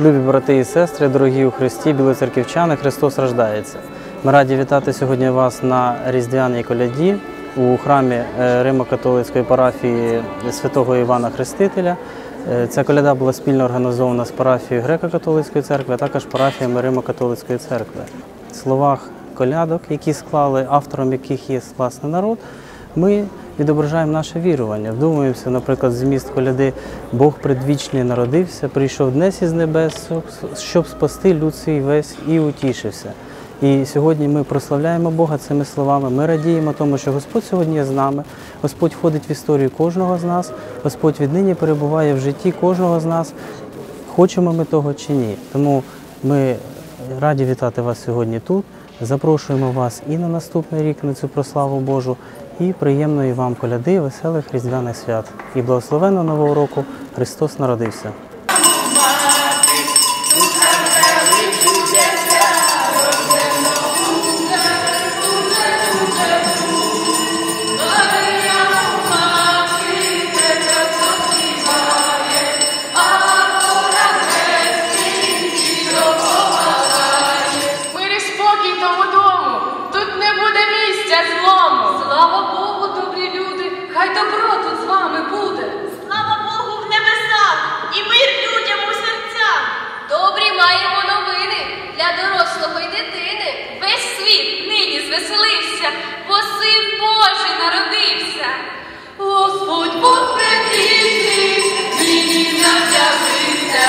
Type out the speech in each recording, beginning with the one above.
Любі брати і сестри, дорогі у Христі, білоцерківчани, Христос рождається. Ми раді вітати сьогодні вас на Різдвяній коляді у храмі е, Римо-католицької парафії святого Івана Хрестителя. Е, Ця коляда була спільно організована з парафією Греко-католицької церкви, а також парафіями Римо-католицької церкви. В словах колядок, які склали, автором яких є власний народ, ми відображаємо наше вірування. Вдумуємося, наприклад, зміст коляди Бог предвічний народився, прийшов днес із небес, щоб спасти люд свій весь і утішився. І сьогодні ми прославляємо Бога цими словами. Ми радіємо тому, що Господь сьогодні є з нами, Господь входить в історію кожного з нас, Господь віднині перебуває в житті кожного з нас, хочемо ми того чи ні. Тому ми раді вітати вас сьогодні тут. Запрошуємо вас і на наступний рік на цю прославу Божу, і приємної вам коляди, веселих різдвяних свят. І благословенного нового року Христос народився. Звеселився, бо син Божий народився. Господь Бог предвічний, нині нам явився,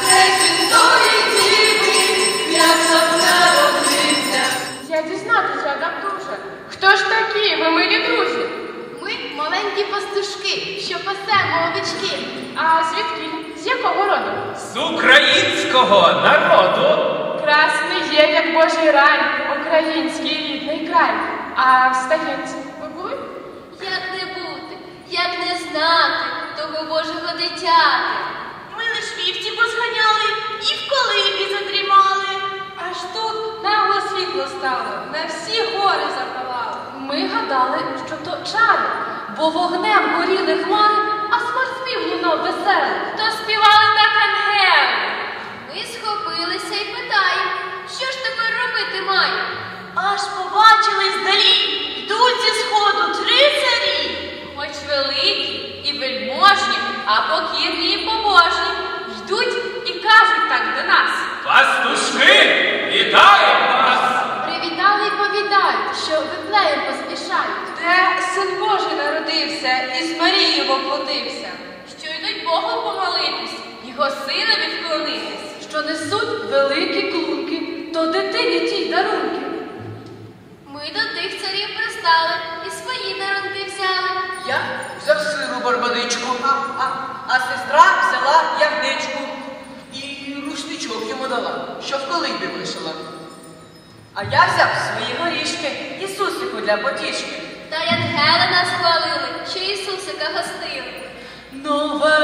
Пресвятої Діви, ясок народився. Я дізнатися так дуже. Хто ж такі ви, милі друзі? Ми маленькі пастушки, що пасемо овечки. А звідки? З якого роду? з українського народу. Красний є, як Божий рай, український рідний край. А в Стаєнці ви були? Як не бути, як не знати того Божого дитяти. Ми лиш вівці позганяли і в колибі задрімали. Аж тут нагло світло стало, на всі гори запалало. Ми гадали, що то чари, бо вогнем горіли хмари, а смерть спів лунав веселий, то співали так ангели. Ми схопилися і питаємо, що ж тепер робити? Аж побачили здалі, йдуть зі сходу три царі. Хоч великі і вельможні, а покірні і побожні, йдуть і кажуть так до нас. Пастушки, вітаємо вас! Привітали й повідають, що Вифлеєм поспішають. Де син Божий народився і з Марією воплотився, що йдуть Богу помолитись, його сина відклонитись, що несуть великі клунки, то дитині тій дарунки. Ми до тих царів пристали і свої дарунки взяли. Я взяв сиру барбаничку, а, а, а сестра взяла ягничку і рушничок йому дала, що в колибі вишила. А я взяв свої горішки Ісусику для потішки. Та й ангели нас хвалили, що Ісусика гостили. Нова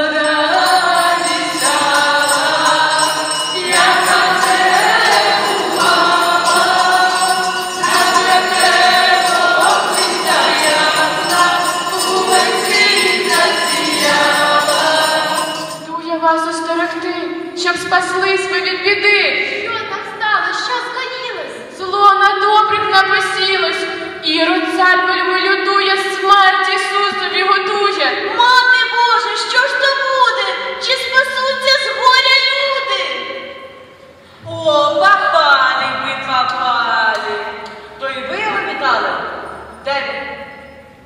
щоб спаслись ви від біди. Що так стало? Що скоїлось? Зло на добрих напосілось, і цар вельми лютує, смерть Ісусові готує. Мати Боже, що ж то буде? Чи спасуться з горя люди? О, попали ви, попали. То й ви його вітали? Де він?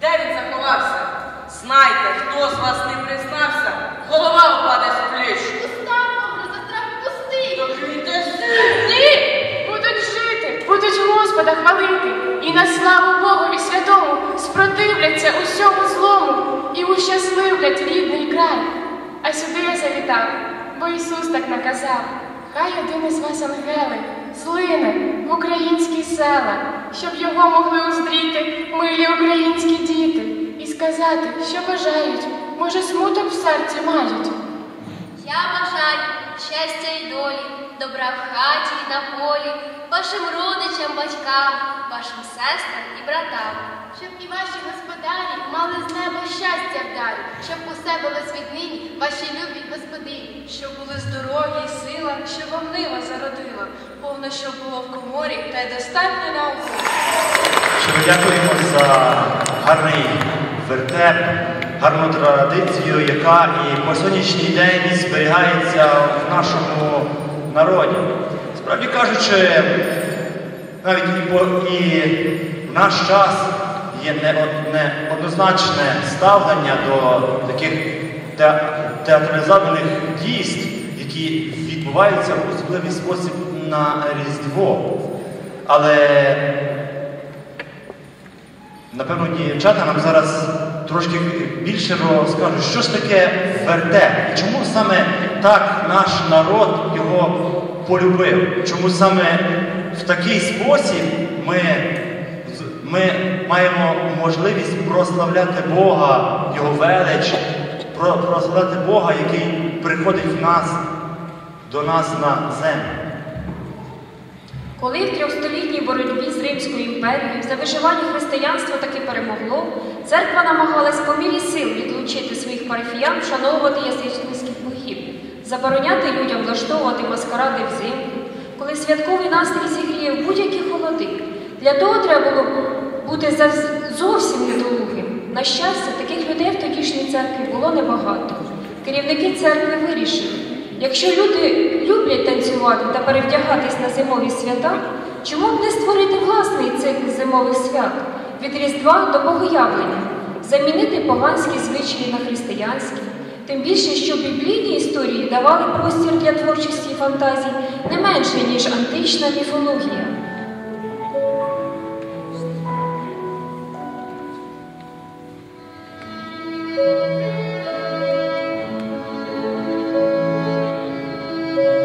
Де він заховався? Знайте, хто з вас не признався, голова впаде з плеч. Уста, Боже, за страх пусти. Ні, будуть жити, будуть Господа хвалити, і на славу Богові святому спротивляться усьому злому і ущасливлять рідний край. А сюди я завітав, бо Ісус так наказав. Хай один із вас ангели злине в українські села, щоб його могли уздріти милі українські діти і сказати, що бажають, може, смуток в серці мають. Я бажаю щастя й долі, добра в хаті і на полі, вашим родичам, батькам, вашим сестрам і братам. Щоб і ваші господарі мали з неба щастя вдарі, щоб усе було світнині, ваші любі господині. Щоб були здоров'я і сила, щоб вам нива зародила, повно, щоб було в коморі, та й достатньо науки. Щиро дякуємо за гарний вертеп, гарну традицію, яка і по сьогоднішній день зберігається в нашому народі. Справді кажучи, навіть і, по, і в наш час є неод- неоднозначне ставлення до таких те- театралізованих дійств, які відбуваються в особливий спосіб на Різдво. Але Напевно, дівчата нам зараз трошки більше розкажуть, що ж таке вертеп і чому саме так наш народ його полюбив. Чому саме в такий спосіб ми, ми маємо можливість прославляти Бога, Його велич, про- прославляти Бога, який приходить в нас, до нас на землю. Коли в трьохстолітній боротьбі з Римською імперією за виживання християнство таки перемогло, церква намагалась по мірі сил відлучити своїх парафіян вшановувати язичницьких богів, забороняти людям влаштовувати маскаради взимку, коли святковий настрій зігріє будь-які холоди. Для того треба було бути зовсім недолугим. На щастя, таких людей в тодішній церкві було небагато. Керівники церкви вирішили, Якщо люди люблять танцювати та перевдягатись на зимові свята, чому б не створити власний цикл зимових свят від Різдва до Богоявлення, замінити поганські звичаї на християнські, тим більше, що біблійні історії давали простір для творчості і фантазій не менше, ніж антична міфологія. Добрий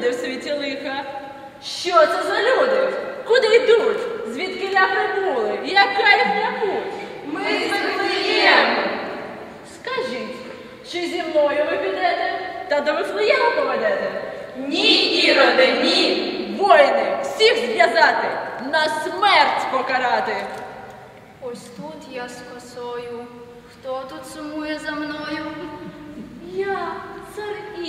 буде в світі лиха? Що це за люди? Куди йдуть? Звідки ля прибули? Яка їхня путь? Ми з Вифлеєму. Скажіть, чи зі мною ви підете та до Вифлеєму поведете? Ні, Іроде, ні! Воїни, всіх зв'язати, на смерть покарати. Ось тут я з косою. Хто тут сумує за мною? Я, цар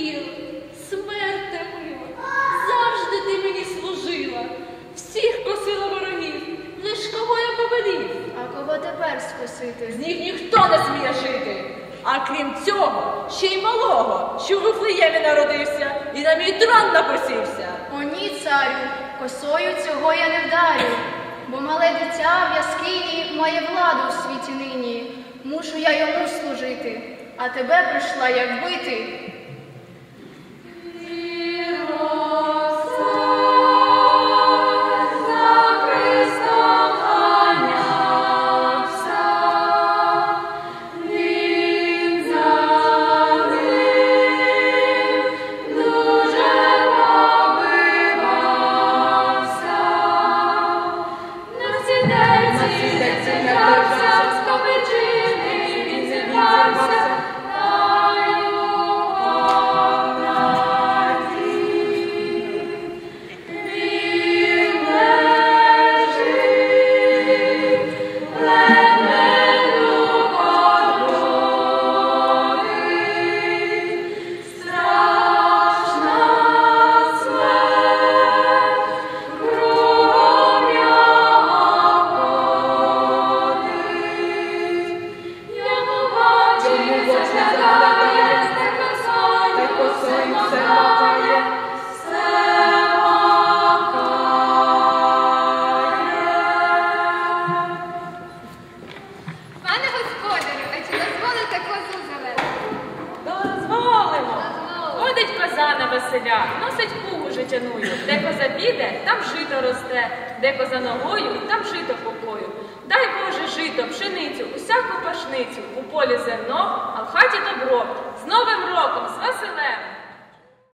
тепер? З них ніхто не сміє жити. А крім цього, ще й малого, що в Вифлеємі народився і на мій трон напосівся. О ні, царю, косою цього я не вдарю, бо мале дитя в яскині має владу в світі нині. Мушу я йому служити, а тебе прийшла як вбити. Носить пугу житяную. Де коза піде, там жито росте, де коза ногою, там жито покою. Дай Боже жито, пшеницю, усяку пашницю, у полі зерно, а в хаті добро. З Новим роком, з Василем!